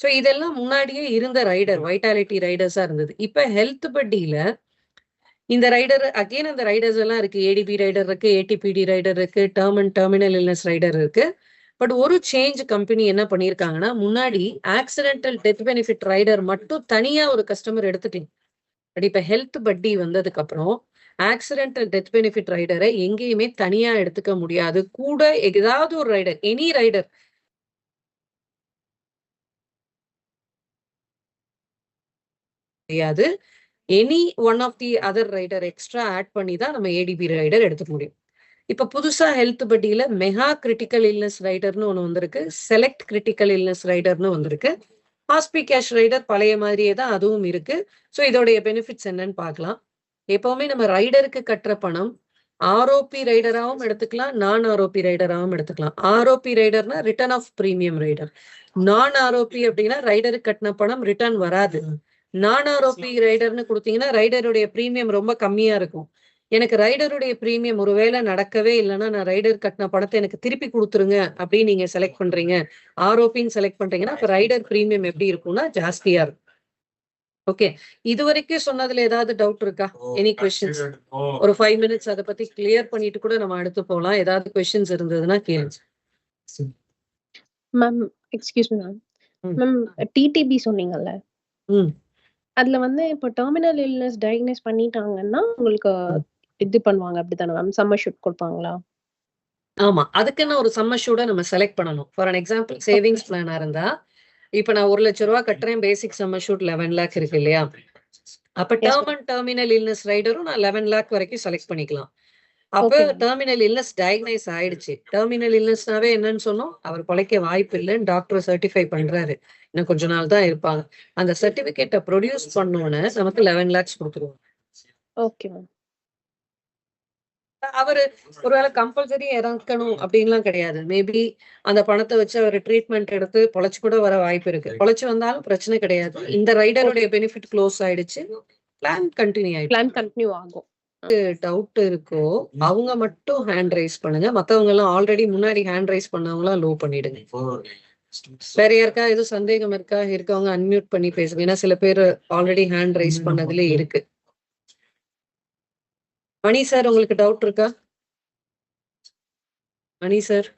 So இதெல்லாம் முன்னாடியே இருந்த ரைடர் வைட்டாலிட்டி ரைடர்ஸா இருந்தது. இப்ப ஹெல்த் பட்டியில இந்த ரைடர் அகெயின் அந்த ரைடர்ஸ் எல்லாம் இருக்கு. ஏடிபி ரைடர் இருக்கு ஏடிபிடி ரைடர் இருக்கு term and terminal illness rider இருக்கு. பட் ஒரு சேஞ்ச் கம்பெனி என்ன பண்ணியிருக்காங்கன்னா முன்னாடி ஆக்சிடென்டல் டெத் பெனிஃபிட் ரைடர் மட்டும் தனியா ஒரு கஸ்டமர் எடுத்துக்கலாம் பட் இப்ப ஹெல்த் பட்டி வந்ததுக்கு அப்புறம் ஆக்சிடென்டல் டெத் பெனிஃபிட் ரைடரை எங்கேயுமே தனியா எடுத்துக்க முடியாது. கூட ஏதாவது ஒரு ரைடர் எனி ரைடர் முடியாது. Any one of the other rider extra add பண்ணி தான் நம்ம ஏடிபி ரைடர் எடுத்துக்க முடியும். இப்ப புதுசா ஹெல்த் பட்டியில மெகா கிரிட்டிக்கல் இல்னஸ் ரைடர்னு ஒன்று வந்திருக்கு. செலக்ட் கிரிட்டிக்கல் இல்னஸ் ரைடர்னு வந்திருக்கு. ஹாஸ்பி கேஷ் ரைடர் பழைய மாதிரியே தான் அதுவும் இருக்கு. ஸோ இதோடைய பெனிஃபிட்ஸ் என்னன்னு பார்க்கலாம். எப்பவுமே நம்ம ரைடருக்கு கட்டுற பணம் ஆர்ஓபி ரைடராகவும் எடுத்துக்கலாம் நான் ஆர்ஓபி ரைடராகவும் எடுத்துக்கலாம். ஆர்ஓபி ரைடர்னா ரிட்டர்ன் ஆஃப் பிரீமியம் ரைடர் நான் ஆர்ஓபி அப்படின்னா ரைடருக்கு கட்டின பணம் ரிட்டர்ன் வராது. நான் ஆர்ஓபி ரைடர்னு கொடுத்தீங்கன்னா ரைடருடைய பிரீமியம் ரொம்ப கம்மியா இருக்கும். எனக்கு ரைடருடைய பிரீமியம் ஒருவேளை நடக்கவே இல்லைன்னா நான் ரைடர் கட்டின பணத்தை எனக்கு திருப்பி கொடுத்துருங்க அப்படின்னு நீங்க செலக்ட் பண்றீங்க. ஆர்ஓபின்னு செலக்ட் பண்றீங்கன்னா அப்ப ரைடர் பிரீமியம் எப்படி இருக்கும்னா ஜாஸ்தியா இருக்கும். ஓகே இது வரைக்கும் சொன்னதுல ஏதாவது டவுட் இருக்கா? எனி கொஸ்டின்ஸ் ஒரு ஃபைவ் மினிட்ஸ் அதை பத்தி கிளியர் பண்ணிட்டு கூட நம்ம அடுத்து போகலாம் ஏதாவது கொஸ்டின்ஸ் இருந்ததுன்னா கேளுங்க ma'am excuse me. Ma'am. Ma'am TDP சொன்னீங்கல்ல? ம். அதுல வந்து இப்போ டெர்மினல் இல்னஸ் டயக்னைஸ் பண்ணிட்டாங்கன்னா உங்களுக்கு இது பண்ணுவாங்க அப்படிதானே மேம் சம்மர் ஷூட் கொடுப்பாங்களா? ஆமா. அதுக்குன்னு ஒரு சம்மஷூட நம்ம செலக்ட் பண்ணணும். ஃபார் அன் எக்ஸாம்பிள் சேவிங்ஸ் பிளானா இருந்தா இப்ப நான் ஒரு லட்ச ரூபா கட்டுறேன் பேசிக் சம்மஷூட் லெவன் லேக் இருக்கு இல்லையா? அப்ப டேர்ம் அண்ட் டெர்மினல் இல்னஸ் ரைடரும் நான் லெவன் லேக் வரைக்கும் செலக்ட் பண்ணிக்கலாம். அப்ப. டெர்மினல் இல்னஸ் டயக்னைஸ் ஆயிடுச்சு. டெர்மினல் இல்னஸ்னாவே என்னன்னு சொன்னோம். அவர் பொழைக்க வாய்ப்பு இல்லைன்னு டாக்டர் சர்டிஃபை பண்றாரு. இன்னும் கொஞ்ச நாள் தான் இருப்பாங்க. அந்த சர்டிபிகேட்டை ப்ரொடியூஸ் பண்ணோன்னு நமக்கு லெவன் லேக்ஸ் கொடுத்துருவோம் ஓகே மேம். அவரு ஒருவேளை கம்பல்சரி இறக்கணும் அப்படின்லாம் கிடையாது. மேபி அந்த பணத்தை வச்சு அவர் ட்ரீட்மெண்ட் எடுத்து பொழைச்சு கூட வர வாய்ப்பு இருக்கு. பொழைச்சு வந்தாலும் பிரச்சனை கிடையாது. இந்த ரைடருடைய பெனிஃபிட் க்ளோஸ் ஆயிடுச்சு. பிளான் கண்டினியூ ஆயிடுச்சு. பிளான் கண்டினியூ ஆகும். டவுட் இருக்கோ அவங்க மட்டும் ஹேண்ட் ரைஸ் பண்ணுங்க. மத்தவங்க எல்லாம் ஆல்ரெடி முன்னாடி ஹேண்ட் ரைஸ் பண்ணவங்க எல்லாம் லோ பண்ணிடுங்க வேற யாருக்கா எதுவும் சந்தேகம் இருக்கா? இருக்கவங்க அன்மியூட் பண்ணி பேசுங்க. ஏன்னா சில பேர் ஆல்ரெடி ஹேண்ட் ரைஸ் பண்ணதுல இருக்கு. மணி சார் உங்களுக்கு டவுட் இருக்கா? மணி சார்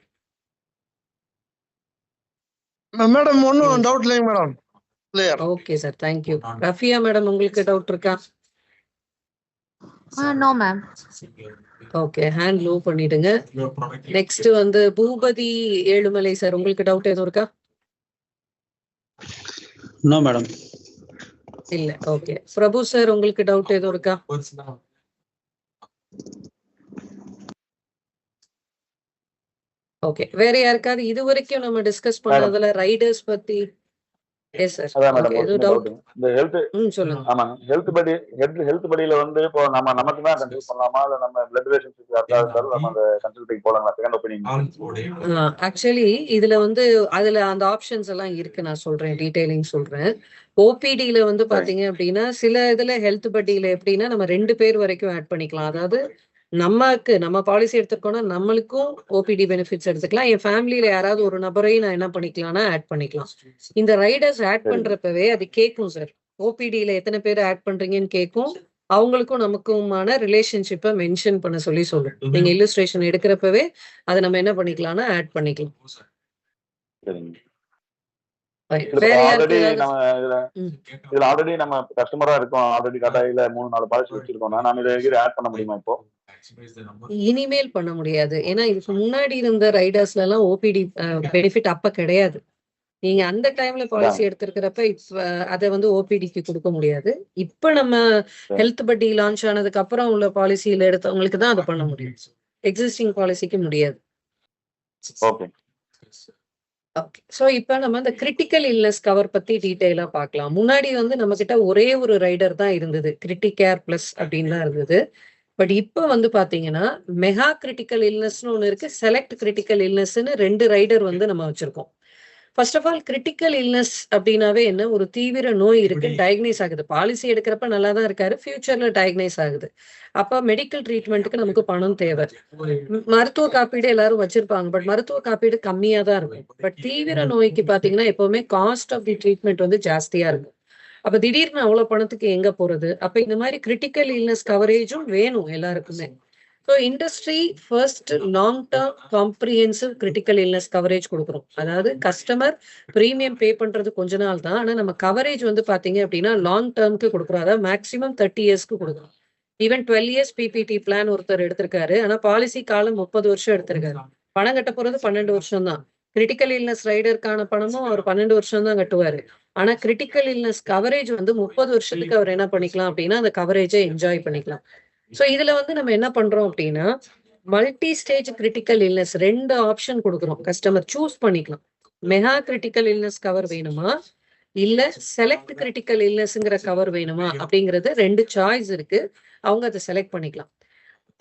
மேடம் ஒன்றும் டவுட் இல்லைங்க madam okay sir thank you Rafia madam உங்களுக்கு டவுட் இருக்கா? No, ma'am. Okay hand low பண்ணிடுங்க. நெக்ஸ்ட் வந்து பூபதி ஏழுமலை சார் உங்களுக்கு டவுட் எதுவும் இருக்கா? நோ மேடம் இல்ல ஓகே பிரபு சார் உங்களுக்கு டவுட் எதுவும் இருக்கா? ஓகே வேற யாருக்காவது இது வரைக்கும் நம்ம டிஸ்கஸ் பண்ணதுல ரைடர்ஸ் பத்தி எஸ் சார் அதான் மேடம் ஒரு சின்ன. இந்த ஹெல்த் ம் சொல்லுங்க. ஆமாங்க ஹெல்த் படி ஹெல்த் ஹெல்த் படியில வந்து இப்போ நம்ம நமக்கு தான் கன்சல்ட் பண்ணலாமா? இல்ல நம்ம பிளட் ரிலேஷன்ஷிப் யாருக்காவது இருந்தாலும் நம்ம அந்த கன்சல்டிங் போலாங்களா? செகண்ட் ஒப்பீனியன் ஆக்சுவலி இதுல வந்து அதுல அந்த ஆப்ஷன்ஸ் எல்லாம் இருக்கு. நான் சொல்றேன் டீடைலிங் சொல்றேன். ஓபிடியில வந்து பாத்தீங்க அப்படின்னா சில இதுல ஹெல்த் பட்டியில எப்படின்னா நம்ம ரெண்டு பேர் வரைக்கும் ஆட் பண்ணிக்கலாம். அதாவது நமக்கு நம்ம பாலிசி எடுத்துருக்கோம்னா நம்மளுக்கும் ஓபிடி பெனிஃபிட்ஸ் எடுத்துக்கலாம். என் ஃபேமிலியில யாராவது ஒரு நபரையும் நான் என்ன பண்ணிக்கலாம்னா ஆட் பண்ணிக்கலாம். இந்த ரைடர்ஸ் ஆட். பண்றப்பவே அது கேட்கும் சார் ஓபிடியில எத்தனை பேர் ஆட் பண்றீங்கன்னு கேட்கும். அவங்களுக்கும் நமக்குமான ரிலேஷன்ஷிப்பை மென்ஷன் பண்ண சொல்லி சொல்லும். நீங்க இல்லுஸ்ட்ரேஷன் எடுக்கிறப்பவே அதை நம்ம என்ன பண்ணிக்கலாம்னா ஆட் பண்ணிக்கலாம். இதுல ஆல்ரெடி நம்ம கஸ்டமரா இருக்கோம். ஆல்ரெடி கட்டாயில மூணு நாலு பாலிசி வச்சிருக்கோம் நான் இதை ஆட் பண்ண முடியுமா இப்போ? இனிமேல் பண்ண முடியாது. ஏன்னா இதுக்கு முன்னாடி இருந்த ரைடர்ஸ்ல எல்லாம் ஓபிடி பெனிஃபிட் அப்ப கிடையாது. நீங்க அந்த டைம்ல பாலிசி எடுத்திருக்கிறப்ப இப்ப அதை வந்து ஓபிடிக்கு கொடுக்க முடியாது. இப்ப நம்ம ஹெல்த் பட்டி லான்ச் ஆனதுக்கு அப்புறம் உள்ள பாலிசியில எடுத்தவங்களுக்கு தான் அதை பண்ண முடியும். எக்ஸிஸ்டிங் பாலிசிக்கு முடியாது. ஓகே ஸோ இப்போ நம்ம இந்த கிரிட்டிக்கல் இல்னஸ் கவர் பத்தி டீட்டெயிலா பார்க்கலாம். முன்னாடி வந்து நம்ம கிட்ட ஒரே ஒரு ரைடர் தான் இருந்தது. கிரிட்டிகேர் பிளஸ் அப்படின்னு தான் இருந்தது. பட் இப்போ வந்து பாத்தீங்கன்னா மெகா கிரிட்டிக்கல் இல்னஸ்னு ஒன்று இருக்கு. செலக்ட் கிரிட்டிக்கல் இல்னஸ்ன்னு ரெண்டு ரைடர் வந்து நம்ம வச்சிருக்கோம். First of all critical illness அப்படின்னாவே என்ன? ஒரு தீவிர நோய் இருக்கு டயக்னைஸ் ஆகுது. பாலிசி எடுக்கிறப்ப நல்லா தான் இருக்காரு ஃபியூச்சர்ல டயக்னைஸ் ஆகுது. அப்ப மெடிக்கல் ட்ரீட்மெண்ட்டுக்கு நமக்கு பணம் தேவை. மருத்துவ காப்பீடு எல்லாரும் வச்சிருப்பாங்க பட் மருத்துவ காப்பீடு கம்மியா தான் இருக்கும் பட் தீவிர நோய்க்கு பாத்தீங்கன்னா எப்பவுமே காஸ்ட் ஆஃப் தி ட்ரீட்மெண்ட் வந்து ஜாஸ்தியா இருக்கும். அப்ப திடீர்னு அவ்வளவு பணத்துக்கு எங்க போறது? அப்ப இந்த மாதிரி கிரிட்டிக்கல் இல்னஸ் கவரேஜும் வேணும் எல்லாருக்குமே. So industry first long term comprehensive critical illness coverage கொடுக்குறோம் அதாவது கஸ்டமர் ப்ரீமியம் பே பண்றது கொஞ்ச நாள் தான். ஆனா நம்ம கவரேஜ் வந்து பாத்தீங்க அப்படின்னா லாங் டேர்ம்க்கு கொடுக்குறோம் அதாவது மேக்ஸிமம் தேர்ட்டி இயர்ஸ்க்கு கொடுக்குறோம் even twelve years PPT plan ஒருத்தர் எடுத்திருக்காரு. ஆனா பாலிசி காலம் முப்பது வருஷம் எடுத்திருக்காரு. பணம் கட்ட போறது பன்னெண்டு வருஷம் தான். கிரிட்டிக்கல் இல்னஸ் ரைடருக்கான பணமும் அவர் பன்னெண்டு வருஷம் தான் கட்டுவாரு. ஆனா கிரிட்டிக்கல் இல்னஸ் கவரேஜ் வந்து முப்பது வருஷத்துக்கு அவர் என்ன பண்ணிக்கலாம் அப்படின்னா அந்த கவரேஜை என்ஜாய் பண்ணிக்கலாம். சோ இதுல வந்து நம்ம என்ன பண்றோம் அப்படின்னா மல்டி ஸ்டேஜ் கிரிட்டிக்கல் இல்னஸ் ரெண்டு ஆப்ஷன் கொடுக்குறோம். கஸ்டமர் சூஸ் பண்ணிக்கலாம். மெகா கிரிட்டிக்கல் இல்னஸ் கவர் வேணுமா? இல்ல செலக்ட் கிரிட்டிக்கல் இல்னஸ்ங்கிற கவர் வேணுமா? அப்படிங்கறது ரெண்டு சாய்ஸ் இருக்கு. அவங்க அதை செலக்ட் பண்ணிக்கலாம்.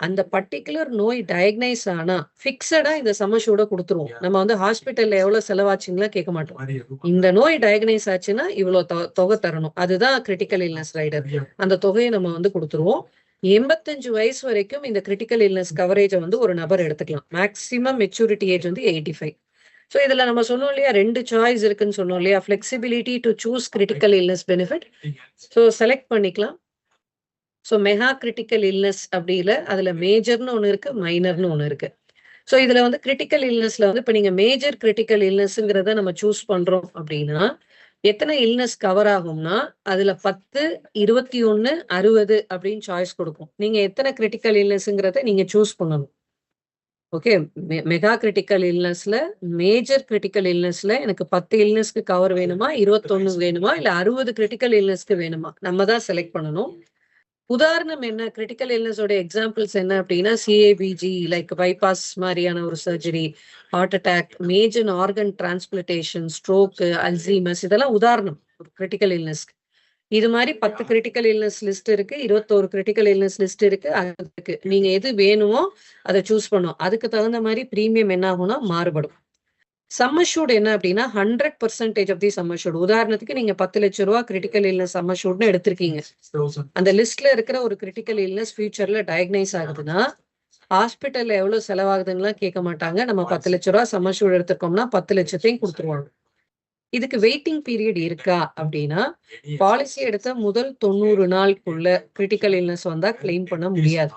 அந்த பர்டிகுலர் நோய் டயக்னைஸ் ஆனா ஃபிக்ஸடா இந்த சமஷூட கொடுத்துருவோம். நம்ம வந்து ஹாஸ்பிட்டல்ல எவ்வளவு செலவாச்சுங்களா கேட்க மாட்டோம். இந்த நோய் டயக்னைஸ் ஆச்சுன்னா இவ்வளவு தொகை தரணும். அதுதான் கிரிட்டிக்கல் இல்னஸ் ரைடர் அந்த தொகையை நம்ம வந்து கொடுத்துருவோம். எண்பத்தஞ்சு வயசு வரைக்கும் இந்த கிரிட்டிக்கல் இல்னஸ் கவரேஜை வந்து ஒரு நபர் எடுத்துக்கலாம். மேக்ஸிமம் மெச்சூரிட்டி ஏஜ் வந்து எயிட்டி ஃபைவ் ஸோ இதுல நம்ம சொன்னோம் இல்லையா ரெண்டு சாய்ஸ் இருக்குன்னு சொன்னோம் இல்லையா flexibility to choose critical illness benefit so select பண்ணிக்கலாம். ஸோ மெகா கிரிட்டிக்கல் இல்னஸ் அப்படி இல்லை அதுல மேஜர்னு ஒன்று இருக்கு மைனர்னு ஒன்று இருக்கு. ஸோ இதுல வந்து கிரிட்டிக்கல் இல்னஸ்ல வந்து இப்போ நீங்க மேஜர் கிரிட்டிக்கல் இல்னஸ்ங்கிறத நம்ம சூஸ் பண்றோம் அப்படின்னா எத்தனை இல்னஸ் கவர் ஆகும்னா அதுல பத்து இருபத்தி ஒன்னு அறுபது அப்படின்னு சாய்ஸ் கொடுக்கும். நீங்க எத்தனை கிரிட்டிக்கல் இல்னஸ்ங்கிறத நீங்க சூஸ் பண்ணணும். ஓகே மெகா கிரிட்டிக்கல் இல்னஸ்ல மேஜர் கிரிட்டிக்கல் இல்னஸ்ல எனக்கு பத்து இல்னஸ்க்கு கவர் வேணுமா? இருபத்தொன்னு வேணுமா? இல்ல அறுபது கிரிட்டிக்கல் இல்னஸ்க்கு வேணுமா? நம்ம தான் செலக்ட் பண்ணணும். உதாரணம் என்ன? கிரிட்டிக்கல் இல்னஸோட எக்ஸாம்பிள்ஸ் என்ன அப்படின்னா சிஏபிஜி லைக் பைபாஸ் மாதிரியான ஒரு surgery heart attack major organ transplantation stroke Alzheimer's இதெல்லாம் உதாரணம். கிரிட்டிக்கல் இல்னஸ்க்கு இது மாதிரி பத்து கிரிட்டிக்கல் இல்னஸ் லிஸ்ட் இருக்கு. இருபத்தோரு கிரிட்டிக்கல் இல்னஸ் லிஸ்ட் இருக்கு. அதுக்கு நீங்க எது வேணுமோ அதை சூஸ் பண்ணும் அதுக்கு தகுந்த மாதிரி பிரீமியம் என்ன ஆகும்னா மாறுபடும். சம்மஷூட் என்ன அப்படின்னா hundred percentage of the sum assured உதாரணத்துக்கு நீங்க பத்து லட்சம் ரூபா கிரிட்டிக்கல் இல்னஸ் சம்மஷூட்னு எடுத்திருக்கீங்க. அந்த லிஸ்ட்ல இருக்கிற ஒரு கிரிட்டிக்கல் இல்னஸ் ஃபியூச்சர்ல டயக்னைஸ் ஆகுதுன்னா ஹாஸ்பிட்டல்ல எவ்வளவு செலவாகுதுன்னுலாம் கேட்க மாட்டாங்க. நம்ம பத்து லட்ச ரூபா சம்மஷூட் எடுத்திருக்கோம்னா பத்து லட்சத்தையும் கொடுத்துருவாங்க. இதுக்கு வெயிட்டிங் பீரியட் இருக்கா அப்படின்னா பாலிசி எடுத்த முதல் தொண்ணூறு நாளுக்குள்ள கிரிட்டிக்கல் இல்னஸ் வந்தா கிளைம் பண்ண முடியாது.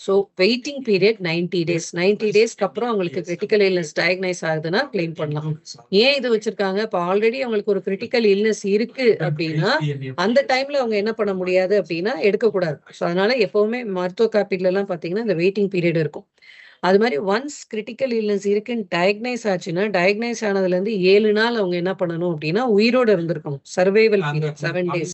ஸோ வெயிட்டிங் பீரியட் 90 டேஸ் 90 டேஸ்க்கு அப்புறம் அவங்களுக்கு கிரிட்டிக்கல் இல்னஸ் டயக்னைஸ் ஆகுதுன்னா கிளைம் பண்ணலாம். ஏன் இது வச்சிருக்காங்க? இப்போ ஆல்ரெடி அவங்களுக்கு ஒரு கிரிட்டிக்கல் இல்னஸ் இருக்கு அப்படின்னா அந்த டைம்ல அவங்க என்ன பண்ண முடியாது அப்படின்னா எடுக்கக்கூடாது. ஸோ அதனால எப்பவுமே மருத்துவ காப்பீடுல எல்லாம் பாத்தீங்கன்னா இந்த வெயிட்டிங் பீரியட் இருக்கும். அது மாதிரி ஒன்ஸ் கிரிட்டிக்கல் இல்னஸ் இருக்குன்னு டயக்னைஸ் ஆச்சுன்னா டயக்னைஸ் ஆனதுல இருந்து ஏழு நாள் அவங்க என்ன பண்ணணும் அப்படின்னா உயிரோட இருந்திருக்கணும். Survival period seven days